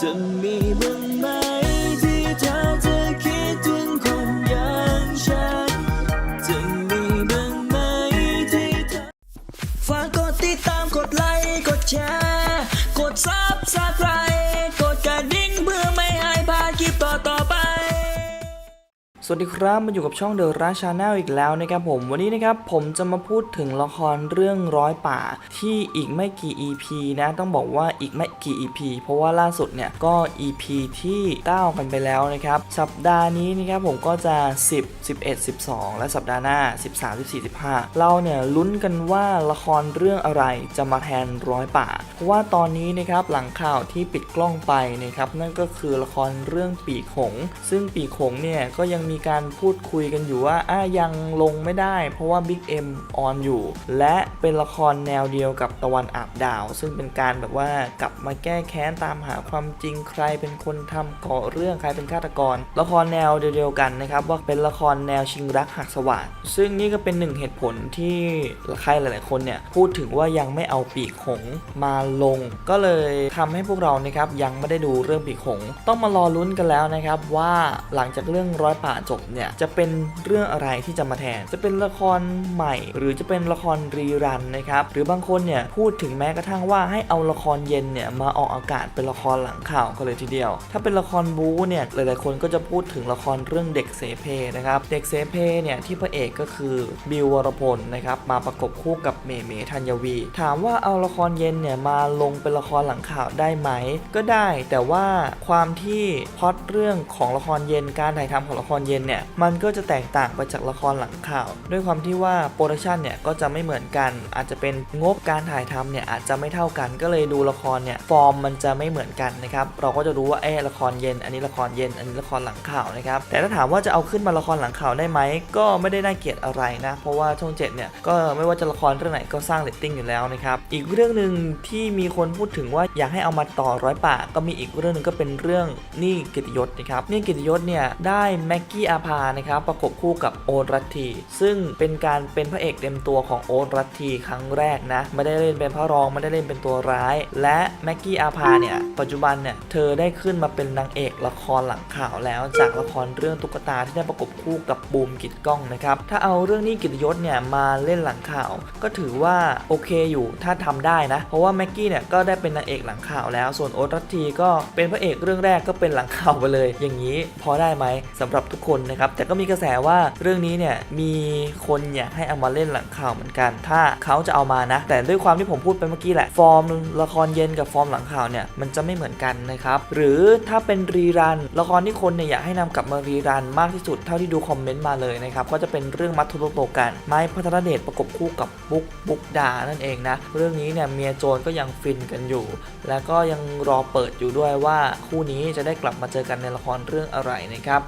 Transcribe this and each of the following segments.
จะมีบ้างไหม สวัสดีครับมาอยู่กับช่องเดอะราชาแนลอีกแล้วนะครับผมวันนี้นะครับผมจะมาพูดถึงละครเรื่องร้อยป่าที่อีกไม่กี่ EP นะต้องบอกว่าอีกไม่กี่ EP เพราะว่าล่าสุดเนี่ยก็ EP ที่9กันไปแล้วนะครับสัปดาห์นี้นะครับผมก็จะ 10 11 12 และสัปดาห์หน้า 13 14 15 เราเนี่ยลุ้นกันว่าละครเรื่องอะไรจะมาแทนร้อยป่า เพราะว่าตอนนี้นะครับหลังข่าวที่ปิดกล้องไปนะครับนั่นก็คือละครเรื่องปีกหงส์ซึ่งปีกหงส์เนี่ยก็ยังมีการพูดคุยกันอยู่ว่าอะยังลงไม่ได้ เพราะว่า Big M ออนอยู่ และเป็นละครแนวเดียวกับตะวันอาบดาว ซึ่งเป็นการแบบว่ากลับมาแก้แค้นตามหาความจริงใครเป็นคนทำก่อเรื่องใครเป็นฆาตกร ละครแนวเดียวกันนะครับว่าเป็นละครแนวชิงรักหักสวัสดซึ่งนี่ก็เป็นหนึ่งเหตุผลที่ใครหลาย ๆ คนเนี่ยพูดถึงว่ายังไม่เอาปีกหงมาลง ก็เลยทำให้พวกเรานะครับยังไม่ได้ดูเรื่องปีกหง ต้องมารอลุ้นกันแล้วนะครับว่าหลังจากเรื่องร้อยป่าจบเนี่ยจะเป็นเรื่องอะไรที่จะมาแทน จะเป็นละครใหม่ หรือจะเป็นละครรีรันนะครับหรือบางคนเนี่ยพูดถึงแม้กระทั่งว่าให้เอาละครเย็นเนี่ยมาออกอากาศเป็นละครหลังข่าวกันเลยทีเดียว ถ้าเป็นละครบู๊เนี่ยหลายๆคนก็จะพูดถึงละครเรื่องเด็กเสเพนะครับเด็กเสเพเนี่ยที่พระเอกก็คือบิววรพลนะครับมาประกบคู่กับเมเมธัญวี ถามว่าเอาละครเย็นเนี่ยมาลงเป็นละครหลังข่าวได้ไหม ก็ได้ แต่ว่าความที่พอตเรื่องของละครเย็นการถ่ายทำของละครเย็นเนี่ยมันก็จะแตกต่างไปจากละครหลังข่าว ด้วยความที่ว่าโปรดักชันเนี่ยก็จะไม่เหมือนกัน อาจจะเป็นงบการถ่ายทำเนี่ยอาจจะไม่เท่ากันก็เลยดูละครเนี่ยฟอร์มมันจะไม่เหมือนกันนะครับเราก็จะรู้ว่าเออละครเย็น อันนี้ละครเย็น อันนี้ละครหลังข่าวนะครับแต่ถ้าถามว่าจะเอาขึ้นมาละครหลังข่าวได้ไหมก็ไม่ได้น่าเกลียดอะไรนะเพราะว่าช่องเจ็ดเนี่ยก็ไม่ว่าจะละครเรื่องไหนก็สร้างเรตติ้งอยู่แล้วนะครับอีกเรื่องหนึ่งที่มีคนพูดถึงว่าอยากให้เอามาต่อร้อยป่าก็มีอีกเรื่องหนึ่งก็เป็นเรื่องนี่กิตยศนะครับนี่กิตยศเนี่ยได้แม็กกี้อาภานะครับประกบคู่กับโอรัตทีซึ่งเป็นการเป็นพระเอกเต็มตัวของโอรัตทีครั้งแรกนะไม่ได้เล่นเป็นพระรองไม่ได้เล่นเป็นตัวร้าย และแม็กกี้อาภาเนี่ยปัจจุบันเนี่ยเธอได้ขึ้นมาเป็นนางเอกละครหลังข่าวแล้วจากละครเรื่องตุ๊กตาที่ได้ประกบคู่กับบูมกิตกล้องนะครับถ้าเอาเรื่องนี้กิตยศเนี่ยมาเล่นหลังข่าว ก็ถือว่าโอเคอยู่ถ้าทำได้นะ เพราะว่าแม็กกี้เนี่ยก็ได้เป็นนางเอกหลังข่าวแล้ว ส่วนโอตรัตทีก็เป็นพระเอกเรื่องแรกก็เป็นหลังข่าวไปเลย อย่างนี้พอได้ไหมสำหรับทุกคนนะครับแต่ก็มีกระแสว่าเรื่องนี้เนี่ยมีคนอยากให้เอามาเล่นหลังข่าวเหมือนกัน ถ้าเขาจะเอามานะ แต่ด้วยความที่ผมพูดไปเมื่อกี้แหละฟอร์มละครเย็นกับฟอร์มหลังข่าวเนี่ยมันจะไม่เหมือนกันนะครับหรือถ้าเป็นรีรันละครที่คนเนี่ยอยากให้นำกลับมารีรันมากที่สุดเท่าที่ดูคอมเมนต์มาเลยนะครับก็จะเป็นเรื่องมัทธุโรโตกันไม้พัทรเดชประกบคู่กับบุ๊กบุ๊กดานั่นเองนะเรื่องนี้เนี่ยเมียโจรก็ยังฟินกันอยู่ แล้วก็ยังรอเปิดอยู่ด้วยว่าคู่นี้จะได้กลับมาเจอกันในละครเรื่องอะไรนะครับ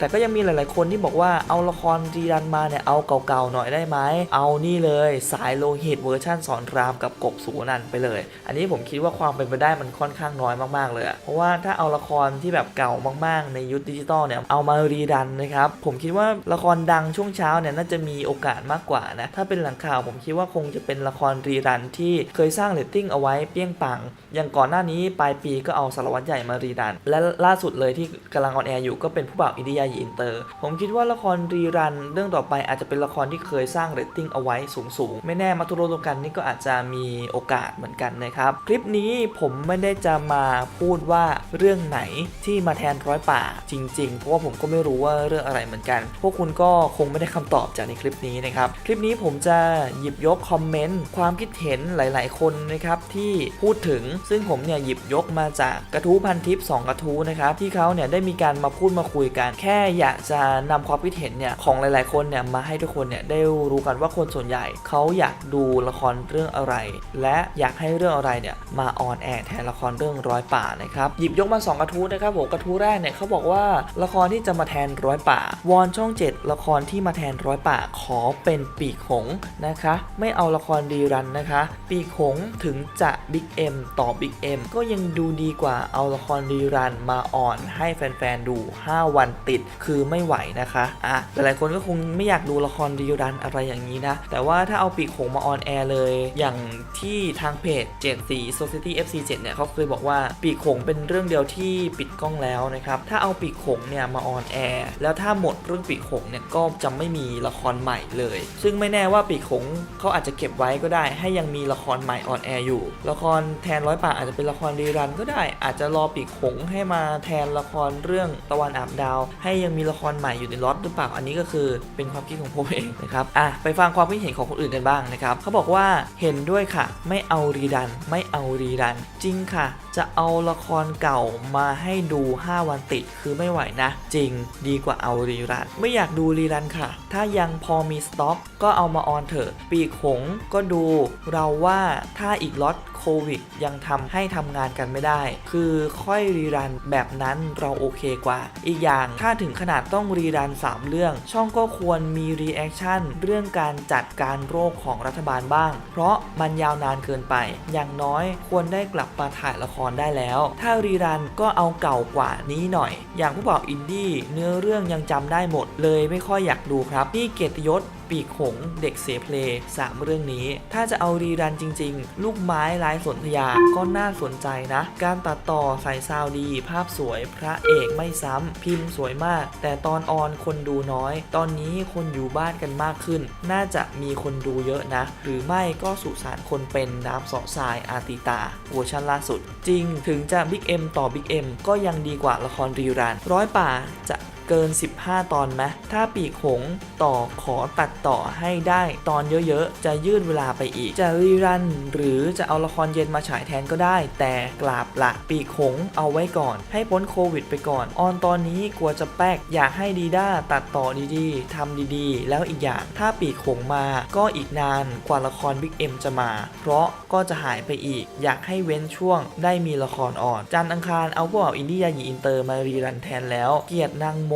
แต่ก็ยังมีหลาย ๆ คนที่บอกว่าเอาละครรีรันมาเนี่ยเอาเก่าๆหน่อยได้ไหมเอานี่เลยสายโลหิตเวอร์ชั่นสอนรามกับกบสุวรรณไปเลย อันนี้ผมคิดว่าความเป็นไปได้มันค่อนข้างน้อยมากๆเลยอะเพราะว่าถ้าเอาละครที่แบบเก่ามาก ๆ ในยุคดิจิตอลเนี่ยเอามารีรันนะครับผมคิดว่าละครดังช่วงเช้าเนี่ยน่าจะมีโอกาสมากกว่านะถ้าเป็นหลังข่าวผมคิดว่าคงจะเป็นละครรีรันที่เคยสร้างเรตติ้งเอาไว้เปี้ยงปัง อย่างก่อนหน้านี้ปลายปีก็เอาสารวัตรใหญ่มารีรัน และล่าสุดเลยที่กำลังออนแอร์อยู่ก็เป็นผู้บ่าวอินเดียอินเตอร์ ผมคิดว่าละครรีรันเรื่องต่อไปอาจจะเป็นละครที่เคยสร้างเรตติ้งเอาไว้สูงๆ ไม่แน่มาทุโรโลกันนี่ก็อาจจะมีโอกาสเหมือนกันนะครับ คลิปนี้ผมไม่ได้จะมาพูดว่าเรื่องไหนที่มาแทนร้อยป่าจริงๆ เพราะว่าผมก็ไม่รู้ว่าเรื่องอะไรเหมือนกัน พวกคุณก็คงไม่ได้คำตอบจากในคลิปนี้นะครับ คลิปนี้ผมจะหยิบยกคอมเมนต์ความคิดเห็นหลาย ๆ คนนะครับที่พูดถึงซึ่งผมเนี่ยหยิบยกมาจากกระทู้พันทิปสองกระทู้นะครับที่เขาเนี่ยได้มีการมาพูดมาคุยกันแค่อยากจะนำความคิดเห็นเนี่ยของหลาย ๆ คนเนี่ยมาให้ทุกคนเนี่ยได้รู้กันว่าคนส่วนใหญ่เขาอยากดูละครเรื่องอะไร และอยากให้เรื่องอะไรเนี่ยมาออนแอร์แทนละครเรื่องร้อยป่านะครับหยิบยกมา 2 กระทู้นะครับผมกระทู้แรกเนี่ยเขาบอกว่าละครที่จะมาแทนร้อยป่าวอนช่อง 7 ละครที่มาแทนร้อยป่าขอเป็นปีกหงนะคะ ไม่เอาละครดีรันนะคะ ปีกหงถึงจะบิ๊กเอ็มต่อบิ๊กเอ็มก็ยังดูดีกว่าเอาละครดีรันมาออนให้แฟน ๆ ดู 5 วันติดคือไม่ไหวนะคะอะหลายๆคนก็คงไม่อยากดูละครรีรันอะไรอย่างนี้นะ แต่ว่าถ้าเอาปีกโขงมาออนแอร์เลย อย่างที่ทางเพจ7สี Society FC 7เนี่ยเขาเคยบอกว่าปีกโขงเป็นเรื่องเดียวที่ปิดกล้องแล้วนะครับ ถ้าเอาปีกโขงเนี่ยมาออนแอร์แล้วถ้าหมดเรื่องปีกโขงเนี่ยก็จะไม่มีละครใหม่เลย ซึ่งไม่แน่ว่าปีกโขงเขาอาจจะเก็บไว้ก็ได้ ให้ยังมีละครใหม่ออนแอร์อยู่ ละครแทนร้อยป่าอาจจะเป็นละครรีรันก็ได้ อาจจะรอปีกโขงให้มาแทนละครเรื่องตะวันอาบดาวให้ยังมีละครใหม่อยู่ในล็อตหรือเปล่าอันนี้ก็คือเป็นความคิดของผมเองนะครับอะไปฟังความคิดเห็นของคนอื่นกันบ้างนะครับเขาบอกว่าเห็นด้วยค่ะ ไม่เอารีรัน ไม่เอารีรัน จริงค่ะ จะเอาละครเก่ามาให้ดู 5 วันติดคือไม่ไหวนะ จริงดีกว่าเอารีรัน ไม่อยากดูรีรันค่ะ ถ้ายังพอมีสต็อกก็เอามาออนเถอะปีกหงก็ดู เราว่าถ้าอีกล็อต โควิดยังทำให้ทำงานกันไม่ได้ คือค่อยรีรันแบบนั้นเราโอเคกว่า อีกอย่างถ้าถึงขนาดต้องรีรัน 3 เรื่อง ช่องก็ควรมีรีแอคชั่นเรื่องการจัดการโรคของรัฐบาลบ้าง เพราะมันยาวนานเกินไป อย่างน้อยควรได้กลับมาถ่ายละครได้แล้ว ถ้ารีรันก็เอาเก่ากว่านี้หน่อย อย่างผู้บอกอินดี้เนื้อเรื่องยังจำได้หมดเลยไม่ค่อยอยากดูครับนี่เกียรติยศ ปีกหงส์เด็กเสเพลสามเรื่องนี้ ถ้าจะเอารีรันจริง ๆ ลูกไม้ลายสนธยาก็น่าสนใจนะ การตัดต่อใส่ซาวดี ภาพสวยพระเอกไม่ซ้ำ พิมพ์สวยมาก แต่ตอนออนคนดูน้อย ตอนนี้คนอยู่บ้านกันมากขึ้น น่าจะมีคนดูเยอะนะ หรือไม่ก็สุสานคนเป็นน้ำเสาะทรายอาติตาเวอร์ชันล่าสุด จริงถึงจะบิ๊กเอ็มต่อบิ๊กเอ็มก็ยังดีกว่าละครรีรันร้อยป่าจะ เกิน 15 ตอนไหมถ้าปีกหงต่อขอตัดต่อให้ได้ตอนเยอะๆ จะยืดเวลาไปอีก จะรีรันหรือจะเอาละครเย็นมาฉายแทนก็ได้ แต่กราบละปีกหงเอาไว้ก่อน ให้พ้นโควิดไปก่อน ออนตอนนี้กลัวจะแป๊กอยากให้ดีด้าตัดต่อดีๆทำดีๆ แล้วอีกอย่างถ้าปีกหงมาก็อีกนานกว่าละครบิ๊กเอ็มจะมา เพราะก็จะหายไปอีก อยากให้เว้นช่วงได้มีละครออน จันอังคารเอาพวกอินดี้ยาหยีอินเตอร์มารีรันแทนแล้ว เกียดนางโม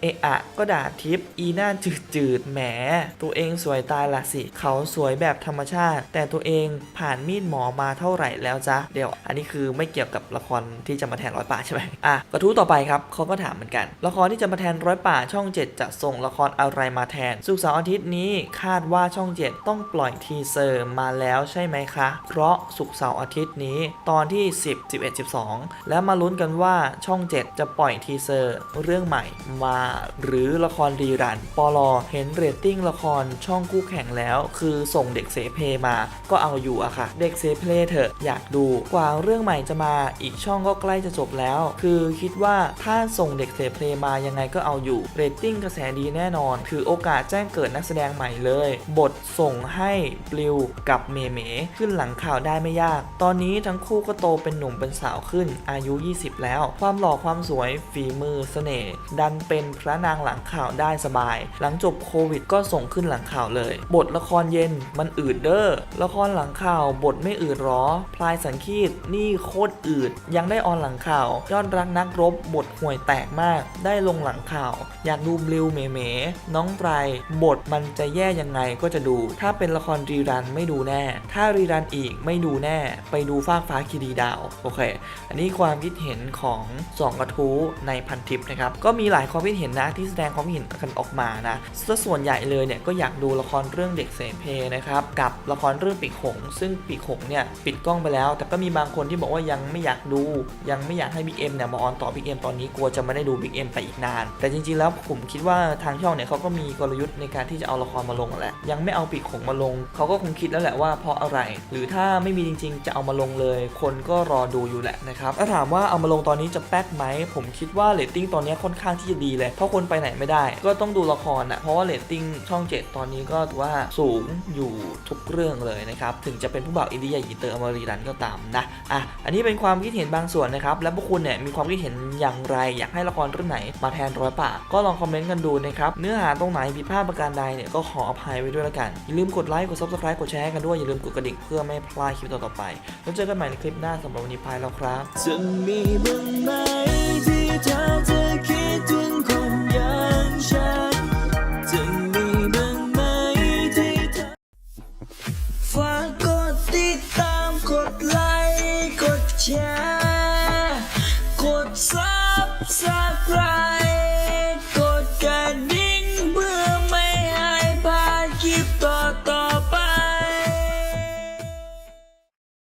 เอะอะก็ด่าทิปอีหน้าจืดๆแหม ตัวเองสวยตายละสิ เขาสวยแบบธรรมชาติ แต่ตัวเองผ่านมีดหมอมาเท่าไหร่แล้วจ๊ะเดี๋ยว อันนี้คือไม่เกี่ยวกับละครที่จะมาแทนร้อยป่าใช่ไหมอะกระทู้ต่อไปครับเขาก็ถามเหมือนกัน ละครที่จะมาแทนร้อยป่าช่อง 7 จะส่งละครอะไรมาแทน สุกเสาร์อาทิตย์นี้คาดว่าช่อง 7 ต้องปล่อยทีเซอร์มาแล้วใช่ไหมคะ เพราะสุกเสาร์อาทิตย์นี้ตอนที่ 10 11 12 แล้วมาลุ้นกันว่าช่อง 7 จะปล่อยทีเซอร์เรื่องใหม่มาหรือละครรีรันปลอเห็นเรตติ้งละครช่องคู่แข่งแล้ว คือส่งเด็กเสเพมาก็เอาอยู่อะค่ะ เด็กเสเพลเถอะอยากดูกว่าเรื่องใหม่จะมาอีกช่องก็ใกล้จะจบแล้ว คือคิดว่าถ้าส่งเด็กเสเพลมายังไงก็เอาอยู่เรตติ้งกระแสดีแน่นอนถือโอกาสแจ้งเกิดนักแสดงใหม่เลย บทส่งให้ปลิวกับเมเมขึ้นหลังข่าวได้ไม่ยาก ตอนนี้ทั้งคู่ก็โตเป็นหนุ่มเป็นสาวขึ้นอายุ 20 แล้ว ความหล่อความสวยฝีมือเสน่ห์ดันเป็นพระนางหลังข่าวได้สบาย หลังจบโควิดก็ส่งขึ้นหลังข่าวเลย บทละครเย็นมันอืดเด้อ ละครหลังข่าวบทไม่อืดหรอ พลายสังคีตนี่โคตรอืด ยังได้ออนหลังข่าว ยอดรักนักรบบทห่วยแตกมาก ได้ลงหลังข่าว อยากดูบลิวเมเมน้องไตรบทมันจะแย่ยังไงก็จะดู ถ้าเป็นละครรีรันไม่ดูแน่ ถ้ารีรันอีกไม่ดูแน่ ไปดูฟากฟ้าคีรีดาว โอเค อันนี้ความคิดเห็นของสองกระทู้ในพันทิปนะครับ ก็มีหลายความคิดเห็นนะที่แสดงความคิดเห็นกันออกมานะส่วนใหญ่เลยเนี่ยก็อยากดูละครเรื่องเด็กเสเพนะครับกับละครเรื่องปีกหงส์ซึ่งปีกหงส์เนี่ยปิดกล้องไปแล้ว แต่ก็มีบางคนที่บอกว่ายังไม่อยากดู ยังไม่อยากให้บิ๊กเอ็มเนี่ยมาออนต่อบิ๊กเอ็มตอนนี้กลัวจะไม่ได้ดูบิ๊กเอ็มไปอีกนาน แต่จริงๆแล้วผมคิดว่าทางช่องเนี่ยเขาก็มีกลยุทธ์ในการที่จะเอาละครมาลงแหละยังไม่เอาปีกหงส์มาลงเขาก็คงคิดแล้วแหละว่าเพราะอะไร หรือถ้าไม่มีจริง ๆ จะเอามาลงเลย คนก็รอดูอยู่แหละนะครับถ้าถามว่าเอามาลงตอนนี้จะแป๊กไหมผมคิดว่าเรตติ้งตอนนี้ค่อนข้างที่จะดีเลย เพราะคนไปไหนไม่ได้ ก็ต้องดูละครนะเพราะว่าเรตติ้งช่อง 7 ตอนนี้ก็ถือว่าสูงอยู่ทุกเรื่องเลยนะครับ ถึงจะเป็นผู้บ่าวอินเดียอีเตอร์อเมริกันก็ตามนะอะอันนี้เป็นความคิดเห็นบางส่วนนะครับ แล้วพวกคุณเนี่ยมีความคิดเห็นอย่างไร อยากให้ละครเรื่องไหนมาแทนร้อยป่าก็ลองคอมเมนต์กันดูนะครับเนื้อหาตรงไหนผิดพลาดประการใดเนี่ยก็ขออภัยไว้ด้วยละกันอย่าลืมกดไลค์กด subscribe กดแชร์กันด้วยอย่าลืมกดกระดิ่งเพื่อไม่พลาดคลิปต่อๆไปแล้วเจอกันใหม่ในคลิปหน้าสำหรับวันนี้พายแล้วครับจะมีบ้างไหมที่เธอจะคิดถึงคน